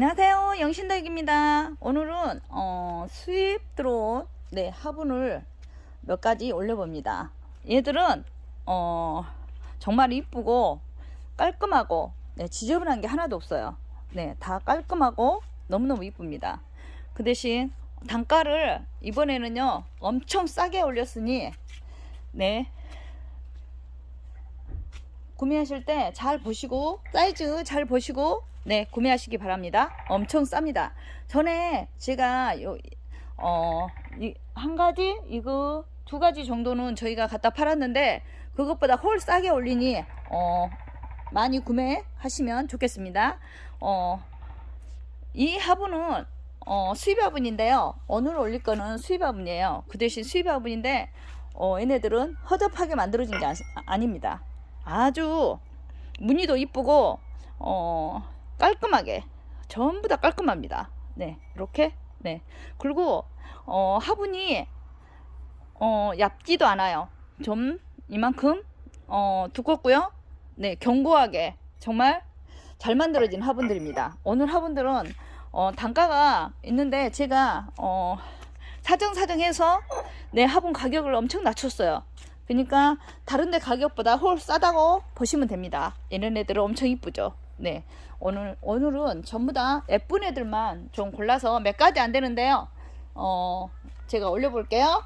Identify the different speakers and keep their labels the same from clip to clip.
Speaker 1: 안녕하세요. 영신덕입니다. 오늘은 어, 수입 들어온 네, 화분을 몇 가지 올려봅니다. 얘들은 어, 정말 이쁘고 깔끔하고 네, 지저분한 게 하나도 없어요. 네, 다 깔끔하고 너무너무 이쁩니다. 그 대신 단가를 이번에는요 엄청 싸게 올렸으니 네 구매하실 때 잘 보시고 사이즈 잘 보시고 네 구매하시기 바랍니다. 엄청 쌉니다. 전에 제가 요, 어, 이, 한 가지 이거 두 가지 정도는 저희가 갖다 팔았는데 그것보다 홀 싸게 올리니 어, 많이 구매하시면 좋겠습니다. 어, 이 화분은 어, 수입 화분인데요. 오늘 올릴 거는 수입 화분이에요. 그 대신 수입 화분인데 어, 얘네들은 허접하게 만들어진 게 아, 아닙니다. 아주 무늬도 이쁘고 어, 깔끔하게 전부 다 깔끔합니다. 네, 이렇게 네 그리고 어, 화분이 어, 얇지도 않아요. 좀 이만큼 어, 두껍고요. 네, 견고하게 정말 잘 만들어진 화분들입니다. 오늘 화분들은 어, 단가가 있는데 제가 어, 사정사정해서 내 화분 가격을 엄청 낮췄어요. 그러니까 다른 데 가격보다 홀 싸다고 보시면 됩니다. 이런 애들은 엄청 이쁘죠. 네. 오늘 오늘은 전부 다 예쁜 애들만 좀 골라서 몇 가지 안 되는데요. 어, 제가 올려 볼게요.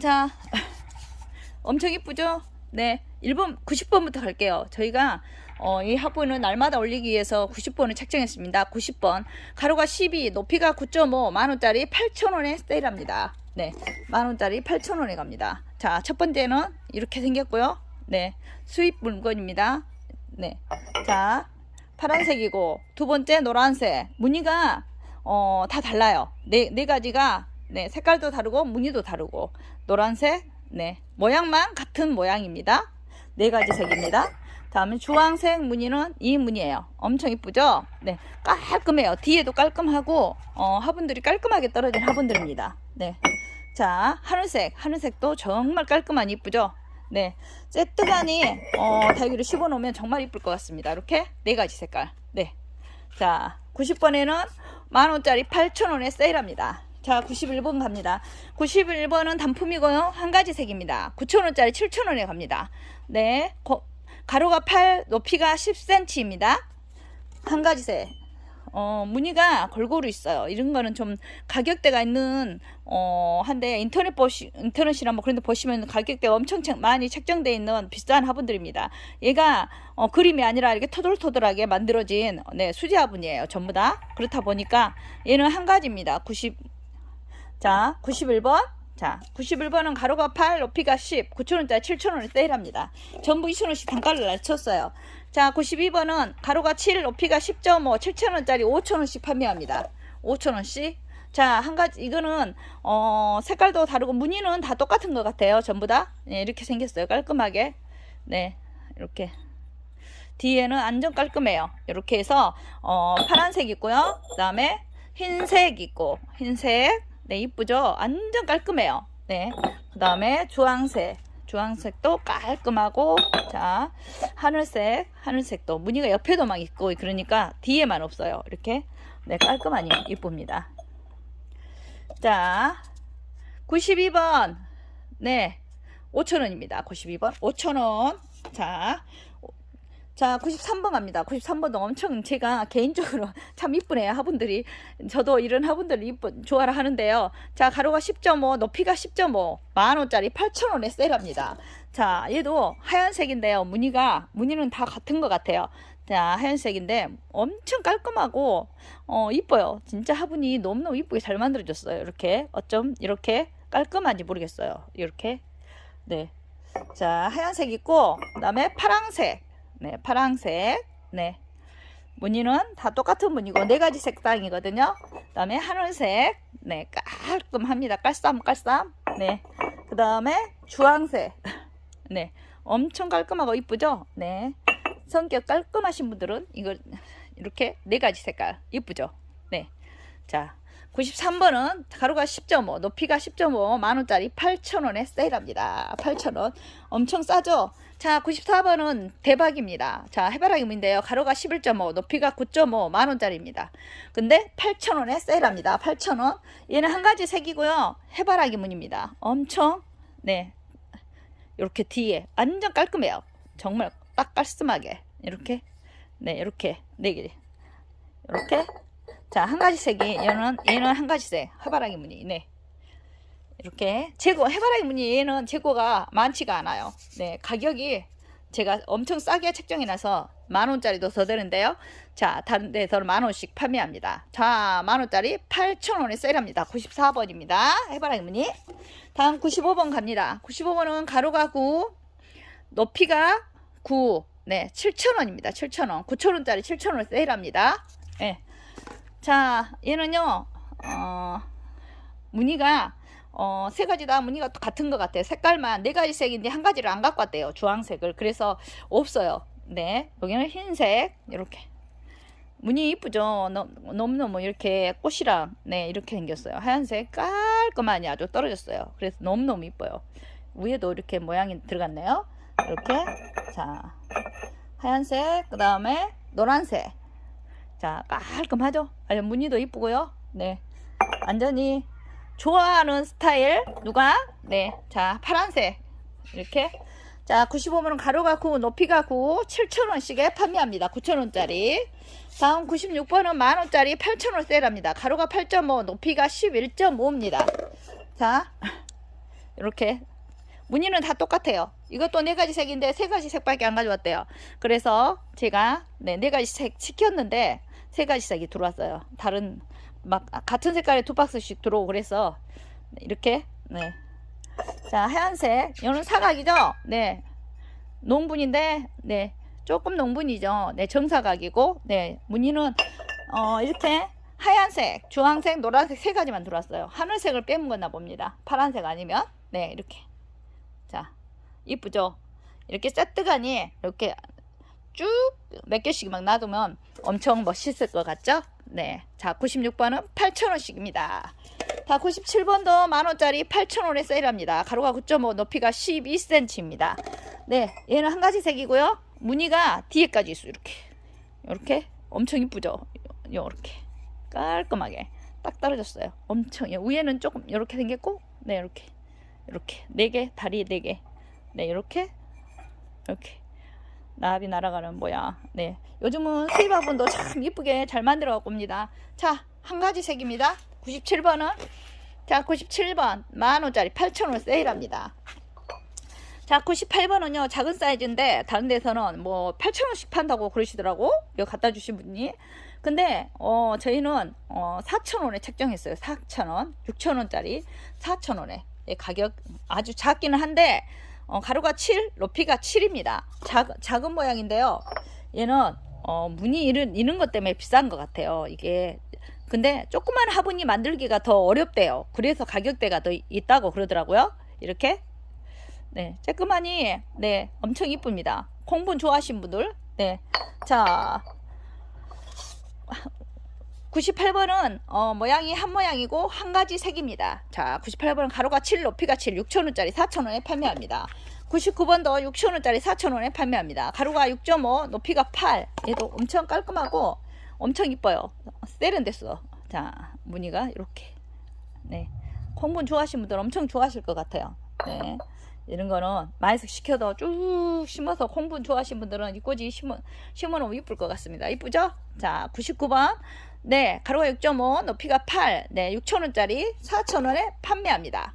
Speaker 1: 자. 엄청 이쁘죠? 네. 1번 90번부터 갈게요. 저희가 어, 이 화분은 날마다 올리기 위해서 90번을 책정했습니다. 90번. 가로가 12, 높이가 9.5, 만원짜리 8,000원에 세일합니다. 네. 만원짜리 8,000원에 갑니다. 자, 첫 번째는 이렇게 생겼고요. 네. 수입 물건입니다. 네. 자, 파란색이고, 두 번째 노란색. 무늬가, 어, 다 달라요. 네, 네 가지가, 네, 색깔도 다르고, 무늬도 다르고, 노란색, 네. 모양만 같은 모양입니다. 네 가지 색입니다. 다음에 주황색 무늬는 이 무늬예요. 엄청 이쁘죠? 네, 깔끔해요. 뒤에도 깔끔하고 어, 화분들이 깔끔하게 떨어진 화분들입니다. 네, 자 하늘색, 하늘색도 정말 깔끔한 이쁘죠? 네, 세트간이 어, 달기를 씹어 놓으면 정말 이쁠 것 같습니다. 이렇게 네 가지 색깔. 네, 자 90번에는 만 원짜리 8천 원에 세일합니다. 자, 91번 갑니다. 91번은 단품이고요. 한 가지 색입니다. 9,000원짜리 7,000원에 갑니다. 네. 고, 가로가 8, 높이가 10cm입니다. 한 가지 색. 어, 무늬가 골고루 있어요. 이런 거는 좀 가격대가 있는, 어, 한데, 인터넷 보시, 인터넷이나 뭐 그런 데 보시면 가격대가 엄청 책- 많이 책정되어 있는 비싼 화분들입니다. 얘가, 어, 그림이 아니라 이렇게 토돌토돌하게 만들어진, 네, 수제 화분이에요. 전부 다. 그렇다 보니까 얘는 한 가지입니다. 90, 자, 91번. 자, 91번은 가로가 8, 높이가 10, 9,000원짜리 7,000원을 세일합니다. 전부 2,000원씩 단가를 낮췄어요. 자, 92번은 가로가 7, 높이가 10.5, 7,000원짜리 5,000원씩 판매합니다. 5,000원씩. 자, 한 가지, 이거는, 어, 색깔도 다르고, 무늬는 다 똑같은 것 같아요. 전부 다. 네, 이렇게 생겼어요. 깔끔하게. 네, 이렇게. 뒤에는 완전 깔끔해요. 이렇게 해서, 어, 파란색 있고요. 그 다음에 흰색 있고, 흰색. 네, 이쁘죠? 완전 깔끔해요. 네. 그 다음에 주황색. 주황색도 깔끔하고, 자, 하늘색, 하늘색도 무늬가 옆에도 막 있고, 그러니까 뒤에만 없어요. 이렇게. 네, 깔끔하니 이쁩니다. 자, 92번. 네. 5,000원입니다. 92번. 5,000원. 자, 자, 93번 갑니다. 93번도 엄청 제가 개인적으로 참 이쁘네요. 화분들이. 저도 이런 화분들 이쁜, 좋아라 하는데요. 자, 가로가 10.5, 높이가 10.5, 만원짜리 8,000원에 세일합니다. 자, 얘도 하얀색인데요. 무늬가, 무늬는 다 같은 것 같아요. 자, 하얀색인데 엄청 깔끔하고, 어, 이뻐요. 진짜 화분이 너무너무 이쁘게 잘 만들어졌어요. 이렇게. 어쩜 이렇게 깔끔한지 모르겠어요. 이렇게. 네. 자, 하얀색 있고, 그 다음에 파랑색. 네, 파랑색. 네. 무늬는 다 똑같은 무늬고 네 가지 색상이거든요. 그다음에 하늘색. 네, 깔끔합니다. 깔쌈 깔쌈. 네. 그다음에 주황색. 네. 엄청 깔끔하고 이쁘죠? 네. 성격 깔끔하신 분들은 이거 이렇게 네 가지 색깔 이쁘죠? 네. 자, 93번은 가로가 10.5, 높이가 10.5, 만원짜리 8,000원에 세일합니다. 8,000원. 엄청 싸죠? 자, 94번은 대박입니다. 자, 해바라기 무인데요. 가로가 11.5, 높이가 9.5, 만 원짜리입니다. 근데 8,000원에 세일합니다. 8,000원. 얘는 한 가지 색이고요. 해바라기 무늬입니다. 엄청 네. 이렇게 뒤에 완전 깔끔해요. 정말 딱 깔끔하게 이렇게 네, 이렇게 네 개. 이렇게 자, 한 가지 색이 얘는 얘는 한 가지 색. 해바라기 무늬. 네. 이렇게 재고 해바라기 무늬 얘는 재고가 많지가 않아요. 네 가격이 제가 엄청 싸게 책정해 놔서 만 원짜리도 더 되는데요. 자 다른 데서는 만 원씩 판매합니다. 자 만 원짜리 8천 원에 세일합니다. 94번입니다. 해바라기 무늬. 다음 95번 갑니다. 95번은 가로가 9, 높이가 9, 네 7천 원입니다. 7천 원, 9천 원짜리 7천 원 세일합니다. 네. 자 얘는요 어, 무늬가 어, 세 가지 다 무늬가 같은 것 같아요. 색깔만 네 가지 색인데 한 가지를 안 갖고 왔대요. 주황색을. 그래서 없어요. 네. 여기는 흰색. 이렇게. 무늬 이쁘죠? 너무너무 이렇게 꽃이랑, 네, 이렇게 생겼어요. 하얀색 깔끔하니 아주 떨어졌어요. 그래서 너무너무 이뻐요. 위에도 이렇게 모양이 들어갔네요. 이렇게. 자, 하얀색, 그 다음에 노란색. 자, 깔끔하죠? 아주 무늬도 이쁘고요. 네. 완전히 좋아하는 스타일? 누가? 네. 자 파란색. 이렇게. 자 95번은 가로가 9 높이가 9 7,000원씩에 판매합니다. 9,000원짜리. 다음 96번은 만원짜리 8,000원 세일합니다. 가로가 8.5 높이가 11.5입니다. 자 이렇게. 무늬는 다 똑같아요. 이것도 네 가지 색인데 세 가지 색밖에 안 가져왔대요. 그래서 제가 네, 네 가지 색 시켰는데 세 가지 색이 들어왔어요. 다른 막 같은 색깔의 두 박스씩 들어오고 그래서 이렇게. 네. 자 하얀색. 이거는 사각이죠? 네. 농분인데 네. 조금 농분이죠? 네 정사각이고. 네. 무늬는 어 이렇게 하얀색 주황색 노란색 세 가지만 들어왔어요. 하늘색을 빼먹었나 봅니다. 파란색 아니면. 네 이렇게. 자 이쁘죠? 이렇게 세트가니 이렇게 쭉 몇 개씩 막 놔두면 엄청 멋있을 것 같죠 네. 자, 96번은 8,000원씩입니다. 다 97번도 만원짜리 8,000원에 세일합니다. 가로가 9.5, 높이가 12cm입니다. 네. 얘는 한 가지 색이고요. 무늬가 뒤에까지 있어요. 이렇게. 이렇게. 엄청 이쁘죠? 요렇게. 깔끔하게. 딱 떨어졌어요. 엄청. 위에는 조금 이렇게 생겼고, 네, 이렇게. 이렇게. 네 개, 다리 네 개. 네, 이렇게. 이렇게. 나비 날아가는 모양. 네. 요즘은 수입화분도 참 이쁘게 잘 만들어 옵니다. 자, 한 가지 색입니다. 97번은 자, 97번 만원짜리 8천원 세일합니다. 자, 98번은요, 작은 사이즈인데, 다른 데서는 뭐, 8,000원씩 판다고 그러시더라고. 이거 갖다 주신 분이. 근데, 어, 저희는, 어, 4,000원에 책정했어요. 4,000원. 6,000원짜리 4,000원에. 예, 가격 아주 작기는 한데, 어, 가로가 7, 높이가 7입니다. 작, 작은 모양인데요. 얘는 어, 무늬 이런, 이런 것 때문에 비싼 것 같아요. 이게. 근데 조그만 화분이 만들기가 더 어렵대요. 그래서 가격대가 더 있다고 그러더라고요. 이렇게. 네. 쬐끄만이, 네. 엄청 이쁩니다. 콩분 좋아하시는 분들. 네. 자. 98번은 어, 모양이 한 모양이고 한 가지 색입니다. 자, 98번은 가로가 7, 높이가 7, 6천원짜리 4천원에 판매합니다. 99번도 6천원짜리 4천원에 판매합니다. 가로가 6.5, 높이가 8. 얘도 엄청 깔끔하고 엄청 이뻐요. 세련됐어. 자, 무늬가 이렇게. 네. 콩분 좋아하시는 분들 엄청 좋아하실 것 같아요. 네. 이런 거는 마이석 시켜도 쭉 심어서 콩분 좋아하시는 분들은 이 꼬지 심어, 심어놓으면 이쁠 것 같습니다. 이쁘죠? 자, 99번. 네, 가로가 6.5, 높이가 8. 네, 6천원짜리 4천원에 판매합니다.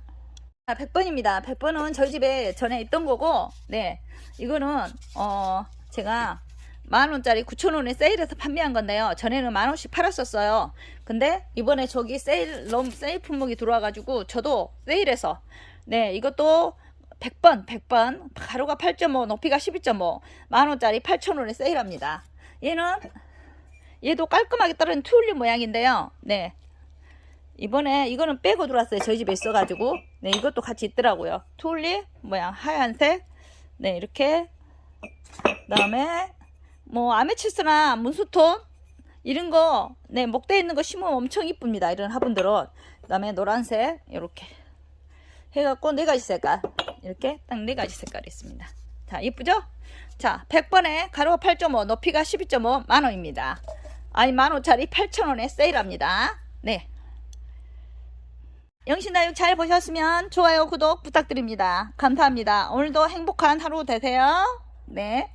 Speaker 1: 100번입니다. 100번은 저희 집에 전에 있던 거고, 네, 이거는, 어, 제가 만원짜리 9천원에 세일해서 판매한 건데요. 전에는 만원씩 팔았었어요. 근데 이번에 저기 세일, 너무 세일 품목이 들어와가지고 저도 세일해서, 네, 이것도 100번, 100번, 가로가 8.5, 높이가 12.5, 만원짜리 8천원에 세일합니다. 얘는, 얘도 깔끔하게 떨어진 튤립 모양인데요. 네, 이번에 이거는 빼고 들어왔어요. 저희 집에 있어가지고. 네, 이것도 같이 있더라고요. 튤립 모양 하얀색. 네, 이렇게. 그 다음에 뭐 아메치스나 문수톤 이런 거, 네, 목대에 있는 거 심으면 엄청 이쁩니다. 이런 화분들은. 그 다음에 노란색, 이렇게. 해갖고 네 가지 색깔. 이렇게 딱 네 가지 색깔이 있습니다. 자, 이쁘죠? 자, 100번에 가로가 8.5, 높이가 12.5 만원입니다. 아니, 만원짜리 8천원에 세일합니다. 네. 영신다육 잘 보셨으면 좋아요, 구독 부탁드립니다. 감사합니다. 오늘도 행복한 하루 되세요. 네.